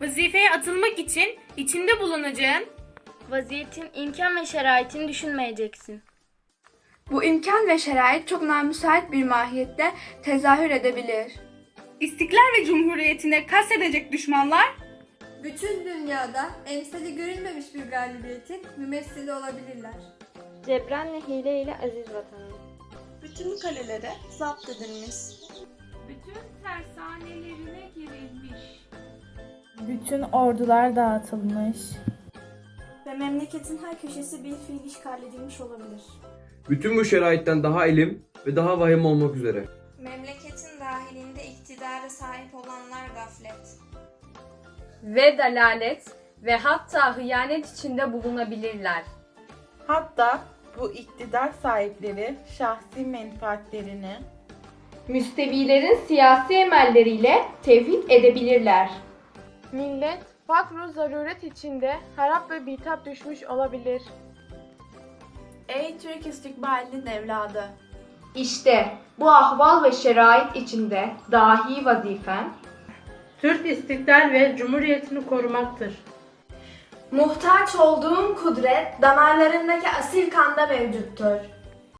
Vazifeye atılmak için içinde bulunacağın Vaziyetin imkan ve şeraitini düşünmeyeceksin. Bu imkan ve şerait çok namüsait bir mahiyette tezahür edebilir. istiklal ve cumhuriyetine kastedecek düşmanlar Bütün dünyada emsali görülmemiş bir galibiyetin mümessili olabilirler. Cebrenle hile ile aziz vatanım. Bütün kalelere zapt edilmiş. Bütün tersanelerine. Bütün ordular dağıtılmış. Ve memleketin her köşesi bir fiil işgal edilmiş olabilir. Bütün bu şeraitten daha ilim ve daha vahim olmak üzere. Memleketin dahilinde iktidara sahip olanlar gaflet. Ve dalalet ve hatta hıyanet içinde bulunabilirler. Hatta bu iktidar sahipleri şahsi menfaatlerini Müstevilerin siyasi emelleriyle tevhid edebilirler. Millet fakru zaruret içinde harap ve bitap düşmüş olabilir. Ey Türk istikbalinin evladı! İşte bu ahval ve şerait içinde dahi vazifen Türk istiklal ve cumhuriyetini korumaktır. muhtaç olduğun kudret damarlarındaki asil kanda mevcuttur.